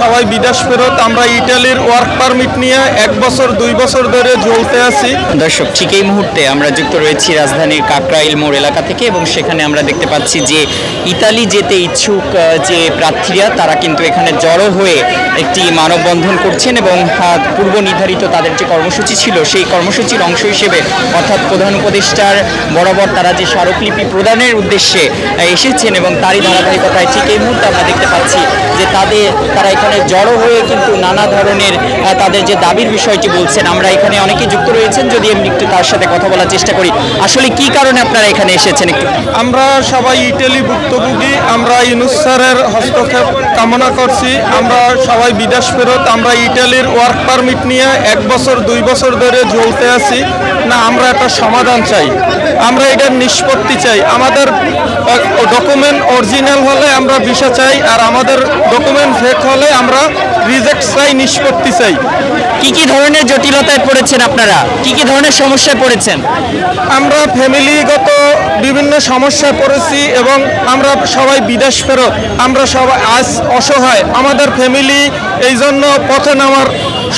সবাই বিদেশ ফেরত, আমরা ইটালির ওয়ার্ক পারমিট নিয়ে এক বছর, দুই বছর ধরে ঝুলতে আছি। দর্শক, ঠিক এই মুহূর্তে আমরা যুক্ত রয়েছি রাজধানীর কাকরাইল মোড় এলাকা থেকে এবং সেখানে আমরা দেখতে পাচ্ছি যে ইতালি যেতে ইচ্ছুক যে প্রার্থীরা, তারা কিন্তু এখানে জড়ো হয়ে একটি মানববন্ধন করছেন এবং পূর্ব নির্ধারিত তাদের যে কর্মসূচি ছিল, সেই কর্মসূচির অংশ হিসেবে, অর্থাৎ প্রধান উপদেষ্টার বরাবর তারা যে স্মারকলিপি প্রদানের উদ্দেশ্যে এসেছেন এবং তারই ধারাবাহিকতায় ঠিক এই মুহূর্তে আমরা দেখতে পাচ্ছি যে তাদের, তারা এখানে জড়ো হয়ে কিন্তু নানা ধরনের তাদের যে দাবির বিষয়টি বলছেন, আমরা এখানে অনেকে যুক্ত রয়েছেন যদি এমনি একটু তার সাথে কথা বলার চেষ্টা করি। আসলে কি কারণে আপনারা এখানে এসেছেন একটু? আমরা সবাই ইটালি ভুক্তভোগী, আমরা ইউনুস স্যারের হস্তক্ষেপ কামনা করছি, আমরা সবাই বিদেশ ফেরত, আমরা ইটালির ওয়ার্ক পারমিট নিয়ে এক বছর, দুই বছর ধরে ঝুলতে আছি। না, আমরা একটা সমাধান চাই। আমরা এটার নিষ্পত্তি চাই। আমাদের ডকুমেন্ট অরিজিনাল হলে আমরা ভিসা চাই আর আমাদের ডকুমেন্ট ফেক হলে আমরা রিজেক্ট চাই নিষ্পত্তি চাই। কি কি ধরনের জটিলতায় পড়েছেন আপনারা? কি কি ধরনের সমস্যায় পড়েছেন? আমরা ফ্যামিলিগত বিভিন্ন সমস্যায় পড়েছি এবং আমরা সবাই বিদেশ ফেরত আমরা সবাই আজ অসহায়। আমাদের ফ্যামিলি এই জন্য পথে নামার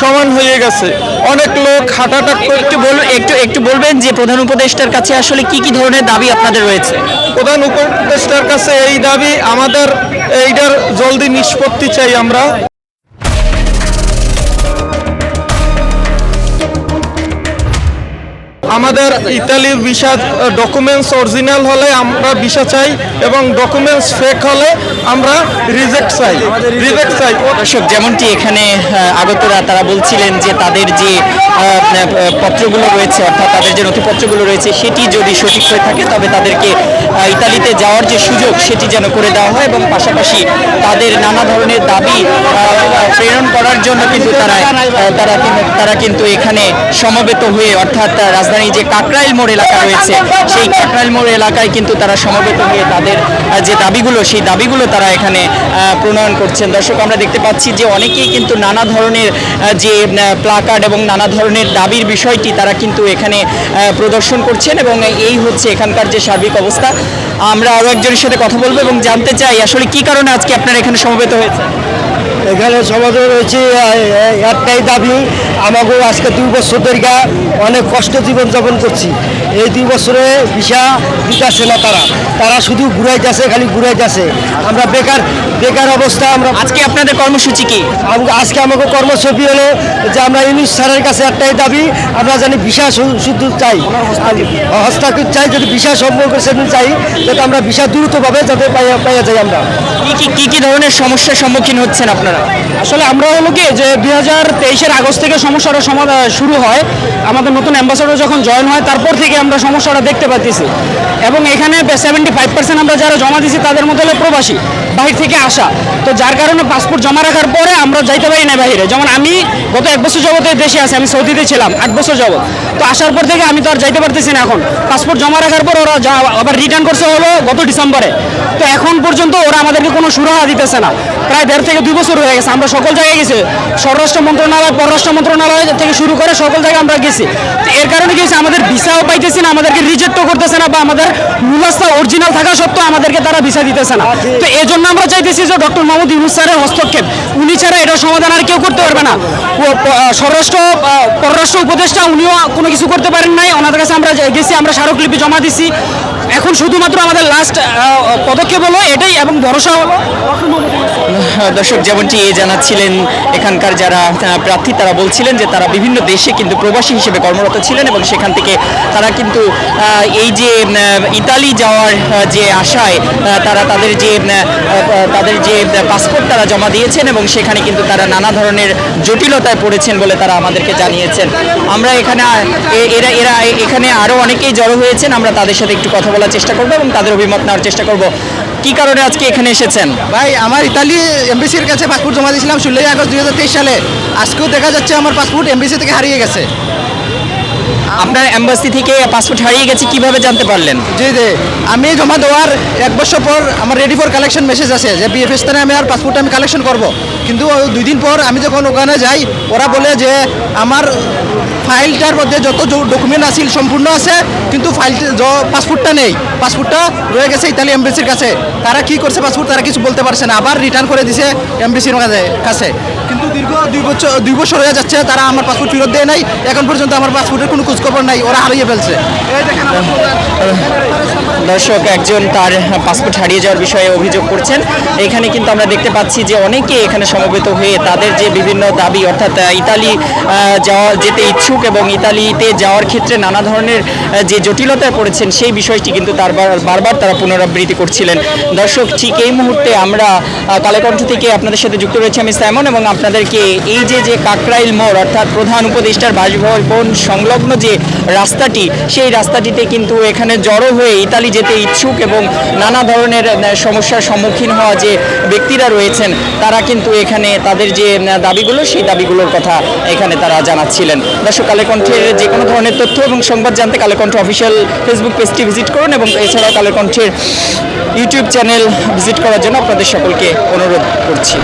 সমান হয়ে গেছে। অনেক লোক অ্যাটাক একটু বলুন একটু একটু বলবেন যে প্রধান উপদেষ্টার কাছে আসলে কি কি ধরনের দাবি আপনাদের রয়েছে? প্রধান উপদেষ্টার কাছে এই দাবি আমাদের এইটার জলদি নিষ্পত্তি চাই আমরা। আমাদের ইতালির ভিসা ডকুমেন্টস অরিজিনাল হলে আমরা ভিসা চাই এবং ডকুমেন্টস ফেক হলে আমরা রিজেক্ট চাই। রিজেক্ট চাই। দর্শক যেমনটি এখানে আগতরা তারা বলছিলেন যে তাদের যে পত্রগুলো রয়েছে অর্থাৎ তাদের যে নথিপত্রগুলো রয়েছে সেটি যদি সঠিক হয়ে থাকে তবে তাদেরকে ইতালিতে যাওয়ার যে সুযোগ সেটি যেন করে দেওয়া হয় এবং পাশাপাশি তাদের নানা ধরনের দাবি প্রেরণ করার জন্য কিন্তু তারা তারা তারা কিন্তু এখানে সমবেত হয়ে অর্থাৎ আহ, রাজধানীর যে কাকরাইল মোড় এলাকা রয়েছে, সেই কাকরাইল মোড় এলাকায় কিন্তু তারা সমবেত হয়ে তাদের যে দাবিগুলো, সেই দাবিগুলো তারা এখানে প্রণয়ন করছেন। দর্শক, আমরা দেখতে পাচ্ছি যে অনেকেই কিন্তু নানা ধরনের যে প্লাকার্ড এবং নানা ধরনের দাবির বিষয়টি তারা কিন্তু এখানে প্রদর্শন করছেন এবং এই হচ্ছে এখানকার যে সার্বিক অবস্থা। আমরা আরও একজনের সাথে কথা বলব এবং জানতে চাই আসলে কি কারণে আজকে আপনারা এখানে সমবেত হয়েছে এখানে সমাধান রয়েছে একটাই দাবি আমাকেও আজকে দুই বছর ধরে অনেক কষ্ট জীবনযাপন করছি। এই দুই বছরে ভিসা দিতেছে না তারা। তারা শুধু ঘুরাই যাচ্ছে খালি ঘুরাই যাচ্ছে। আমরা বেকার বেকার অবস্থা আমরা আজকে আপনাদের কর্মসূচি কি? আজকে আমাকে কর্মসূচি হলো যে আমরা ইউনিস স্যারের কাছে একটাই দাবি আমরা জানি ভিসা শুধু চাই। হস্তাক্ষর চাই যদি ভিসা সম্পর্কে সেদিন চাই যাতে আমরা ভিসা দ্রুতভাবে যাতে পাইয়া পাইয়া যাই আমরা। কি কি কি কি ধরনের সমস্যার সম্মুখীন হচ্ছেন আপনারা? আসলে আমরা হলো কি, যে দুই হাজার তেইশের আগস্ট থেকে সমস্যাটা সমাধান শুরু হয়। আমাদের নতুন অ্যাম্বাসাডার যখন জয়েন হয়, তারপর থেকে আমরা সমস্যাটা দেখতে পাচ্ছি এবং এখানে সেভেন্টি ফাইভ পার্সেন্ট আমরা যারা জমা দিছি তাদের মধ্যে হলো প্রবাসী। বাহির থেকে আসা। তো যার কারণে পাসপোর্ট জমা রাখার পরে আমরা যাইতে পারি না বাইরে যেমন আমি গত এক বছর এই দেশে আছি, আমি সৌদিতে ছিলাম আট বছর যাবত। তো আসার পর থেকে আমি তো আর যাইতে পারতেছি না এখন। পাসপোর্ট জমা রাখার পর ওরা যা- আবার রিটার্ন করছে হলো গত ডিসেম্বরে। তো এখন পর্যন্ত ওরা আমাদেরকে কোনো সুরাহা দিতেছে না। প্রায় দেড় থেকে দুই বছর হয়ে গেছে, আমরা সকল জায়গায় গেছি। স্বরাষ্ট্র মন্ত্রণালয়, পররাষ্ট্র মন্ত্রণালয় থেকে শুরু করে সকল জায়গায় আমরা গেছি। এর কারণে কি হয়েছে, আমাদের ভিসাও পাইতেছি না, আমাদেরকে রিজেক্টও করতেছে না বা আমাদের মূলাস্তা অরিজিনাল থাকা সত্ত্বেও আমাদেরকে তারা ভিসা দিতেছে না। তো এই জন্য আমরা চাইতেছি যে ডক্টর মোহাম্মদ ইউনুস স্যারের হস্তক্ষেপ। উনি ছাড়া এটা সমাধান আর কেউ করতে পারবে না। স্বরাষ্ট্র পররাষ্ট্র উপদেষ্টা, উনিও কোনো কিছু করতে পারেন নাই। ওনাদের কাছে আমরা গেছি, আমরা স্মারকলিপি জমা দিছি। এখন শুধুমাত্র আমাদের লাস্ট পদক্ষেপ হলো এটাই এবং ভরসা হলো। দর্শক, যেমনটি জানাচ্ছিলেন, এখানকার যারা প্রার্থী, তারা বলছিলেন যে তারা বিভিন্ন দেশে কিন্তু প্রবাসী হিসেবে কর্মরত ছিলেন এবং সেখান থেকে তারা কিন্তু এই যে ইতালি যাওয়ার যে আশায় তারা তাদের যে তাদের যে পাসপোর্ট তারা জমা দিয়েছেন এবং সেখানে কিন্তু তারা নানা ধরনের জটিলতায় পড়েছেন বলে তারা আমাদেরকে জানিয়েছেন। আমরা এখানে এরা এরা, এখানে আরও অনেকেই জড়ো হয়েছেন, আমরা তাদের সাথে একটু কথা বলার চেষ্টা করব এবং তাদের অভিমত নেওয়ার চেষ্টা করব। কি কারণে আজকে এখানে এসেছেন? ভাই, আমার ইতালি এমবিসির কাছে পাসপোর্ট জমা দিয়েছিলাম ষোলোই আগস্ট দুই সালে। আজকেও দেখা যাচ্ছে আমার পাসপোর্ট এমবিসি থেকে হারিয়ে গেছে। আপনার এম্বাসি থেকে পাসপোর্ট হারিয়ে গেছে, কীভাবে জানতে পারলেন? জি জি। আমি জমা দেওয়ার এক বছর পর আমার রেডি ফর কালেকশন মেসেজ আছে যে বিএফ স্থানে আমি আর পাসপোর্ট আমি কালেকশন করব। কিন্তু দুই দিন পর আমি যখন ওখানে যাই, ওরা বলে যে আমার ফাইলটার মধ্যে যত ডকুমেন্ট আছে সম্পূর্ণ আছে, কিন্তু ফাইলটা পাসপোর্টটা নেই। পাসপোর্টটা রয়ে গেছে ইতালি এমবেসির কাছে। তারা কি করছে পাসপোর্ট তারা কিছু বলতে পারছে না। আবার রিটার্ন করে দিছে এমবেসির কাছে। কিন্তু দীর্ঘ দুই বছর দুই বছর হয়ে যাচ্ছে তারা আমার পাসপোর্ট ফেরত দেয় নাই। এখন পর্যন্ত আমার পাসপোর্টের কোনো খোঁজখবর নাই ওরা হারিয়ে ফেলছে। এই দেখেন দর্শক, একজন তার পাসপোর্ট হারিয়ে যাওয়ার বিষয়ে অভিযোগ করছেন। এখানে কিন্তু আমরা দেখতে পাচ্ছি যে অনেকে এখানে সমবেত হয়ে তাদের যে বিভিন্ন দাবি, অর্থাৎ ইতালি যাওয়া যেতে ইচ্ছুক এবং ইতালিতে যাওয়ার ক্ষেত্রে নানা ধরনের যে জটিলতায় পড়েছেন, সেই বিষয়টি কিন্তু তারবার বারবার তারা পুনরাবৃত্তি করছিলেন। দর্শক, ঠিক এই মুহূর্তে আমরা কালেকণ্ঠ থেকে আপনাদের সাথে যুক্ত রয়েছে আমি স্যামন এবং আপনাদেরকে এই যে যে কাকরাইল মোড়, অর্থাৎ প্রধান উপদেষ্টার বাসভবন সংলগ্ন যে রাস্তাটি, সেই রাস্তাটিতে কিন্তু এখানে জড়ো হয়ে ইতালি যেতে ইচ্ছুক এবং নানা ধরনের সমস্যার সম্মুখীন হওয়া যে ব্যক্তিরা রয়েছেন, তারা কিন্তু এখানে তাদের যে দাবিগুলো, সেই দাবিগুলোর কথা এখানে তারা জানাচ্ছিলেন। দর্শক, কালেকণ্ঠের যে কোনো ধরনের তথ্য এবং সংবাদ জানতে কালেকণ্ঠ অফিসিয়াল ফেসবুক পেজটি ভিজিট করুন এবং এছাড়াও কালেকণ্ঠের ইউটিউব চ্যানেল ভিজিট করার জন্য আপনাদের সকলকে অনুরোধ করছি।